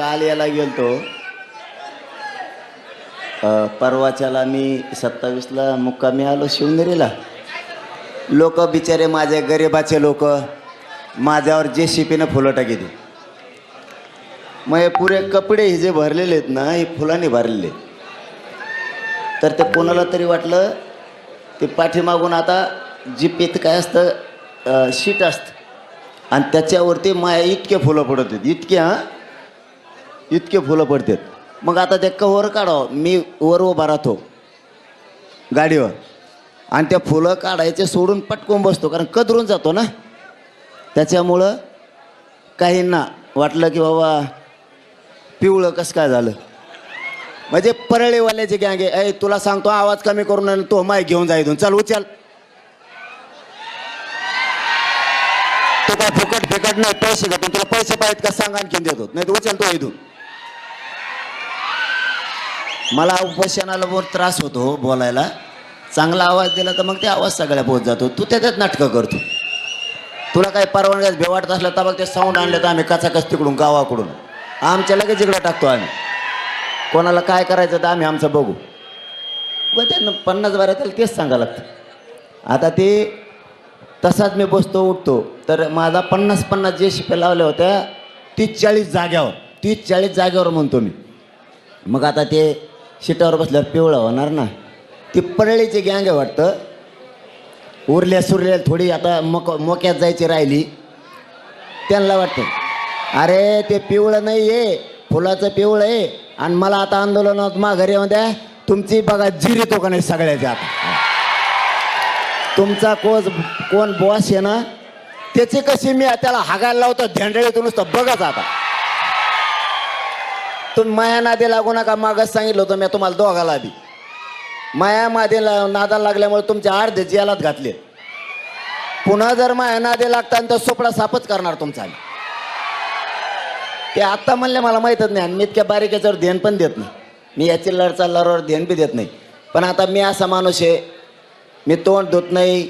काल याला गेलतो परवाच्याला मी सत्तावीसला मुक्कामी आलो शिवनेरीला. लोक बिचारे माझे गरिबाचे लोक माझ्यावर जे शिपीनं फुलं टाकीते मग हे पुरे कपडे हे जे भरलेले आहेत ना हे फुलांनी भरलेले. आहेत. तर ते कोणाला तरी वाटलं ते पाठीमागून आता जीपेत काय असतं शीट असतं. आणि त्याच्यावरती माया इतके फुलं पडत होती. इतके हां? इतके फुलं पडतात. मग आता ते कवर काढावं. मी वर उभा राहतो. गाडीवर. आणि त्या फुलं काढायचे सोडून पटकून बसतो. कारण कदरून जातो ना. त्याच्यामुळं काहींना वाटलं की बाबा पिवळं कसं काय झालं? म्हणजे परळीवाल्याचे गँगे ऐ तुला सांगतो आवाज कमी करून आणि तो माय घेऊन जा इथून. चल उचल. तो काय फुकट फिकट नाही पैसे घेतो. तुला पैसे पाहिजेत का सांग आणखीन देतो. नाही तर उचल तो इथून. मला उपोषणाला बहुत त्रास होतो हो बोलायला. चांगला आवाज दिला तर मग ते आवाज सगळ्या पोहोच जातो. तू त्याच्यात नाटकं करतो. तुला काही परवानग्यात भेवाटत असलं तर मग ते साऊंड आणलं तर आम्ही कचाकच तिकडून गावाकडून. आमच्या लगेच इकडं टाकतो आम्ही. कोणाला काय करायचं तर आम्ही आमचं बघू. व त्यांना पन्नास बारा त्याला तेच सांगा लागतं. आता ते तसाच मी बसतो उठतो. तर माझा पन्नास पन्नास जे शिप्या लावल्या होत्या तीस चाळीस जाग्यावर तीस चाळीस जाग्यावर म्हणतो मी. मग आता ते शिटावर बसल्यावर पिवळं होणार ना? ती परळीची गँग आहे वाटतं. उरल्या सुरल्या थोडी आता मोक मोक्यात जायची राहिली. त्यांना वाटतं अरे ते पिवळं नाही आहे फुलाचं पिवळं आहे. आणि मला आता आंदोलनात माघारी द्या. तुमची बघा जिरी तो का नाही सगळ्याच्या तुमचा कोच कोण बॉस आहे ना त्याची कशी मी त्याला हागायला लावतो झेंडळीतून नुसतं बघाच आता. तुम्ही माया नादी लागू नका मागच सांगितलं होतं मी तुम्हाला दोघाला आधी माया मादी ला- नादाला लागल्यामुळे तुमच्या अर्धे जेलात घातले. पुन्हा जर माया नादी लागता तर सोपडा सापच करणार तुमचा ते आत्ता म्हणले मला माहीतच नाही आणि मी इतक्या बारीक याच्यावर ध्यान पण देत नाही. मी याची लढचा लरवर ध्यान बी देत नाही. पण आता मी असा माणूस आहे मी तोंड धुत नाही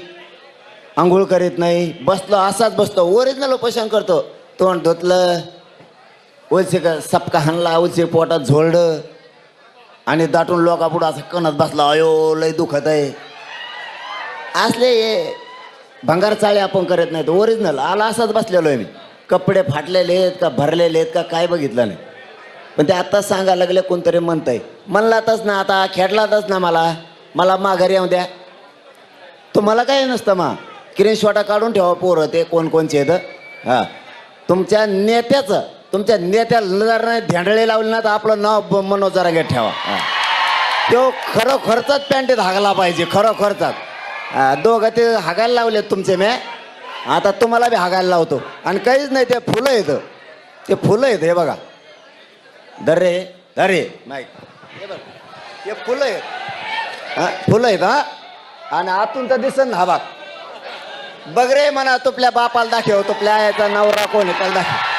आंघोळ करीत नाही बसलो असाच बसतो ओरिजिनल उपोषण करतो. तोंड धुतलं ओलसे का सपका हाणला ओलसे पोटात झोळलं आणि दाटून लोकापुढं असं कणत बसला अयो लय दुखत आहे. असले हे भंगार चाळे आपण करत नाहीत ओरिजिनल आला असाच बसलेलो आहे मी. कपडे फाटलेले आहेत का भरलेले आहेत का काय बघितलं नाही. पण ते आत्ताच सांगायला लागले कोणतरी म्हणतंय. म्हणलातच ना आता खेळलातच ना मला. मला माघारी येऊ द्या. तुम्हाला काय नसतं मा. शॉटा काढून ठेवा पोरं ते कोण कोणचे आहेत. हां. तुमच्या नेत्याचं तुमच्या नेत्याला जर नाही धेंडळे लावले ना तर आपलं नाव ब- मनोज जरांगे ठेवा. हां. तो खरोखरचाच पॅन्ट हागला पाहिजे खरोखरचाच हा, दोघं ते हागायला लावलेत तुमचे मॅ आता तुम्हाला बी हागायला लावतो. आणि काहीच नाही ते फुलं येतं ते फुलं येतं हे बघा. दरे दरे नाही हे बघ हे फुलं आहेत. फुलं आहेत हा. आणि आतून तर दिसन ना हा बाग बघ रे म्हणा तुपल्या बापाला दाखव तुपल्या आयाचा नवरा कोण आहे त्याला दाखव.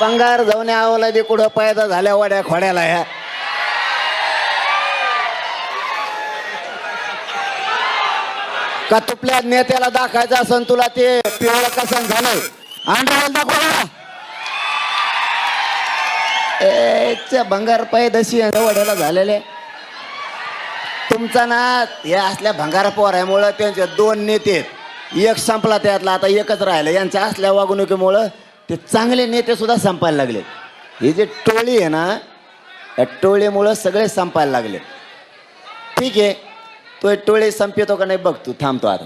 बंगार जाऊन आवला दे कुठं पैदा झाल्या वड्या खोड्याला ह्या. का तुपल्या नेत्याला दाखायचं असन तुला ते पिवळं कसन झालंय? आंध्राला दाखवा ए भंगार पैदशी वड्याला झालेले. तुमचा ना हे असल्या भंगार पोरामुळं त्यांचे दोन नेते एक संपला त्यातला आता एकच राहिलं. यांच्या असल्या वागणुकीमुळं ते चांगले नेते सुद्धा संपायला लागले. ही जी टोळी आहे ना या टोळीमुळं सगळे संपायला लागले. ठीक आहे तो टोळी संपतो का नाही बघ तू थांबतो आता.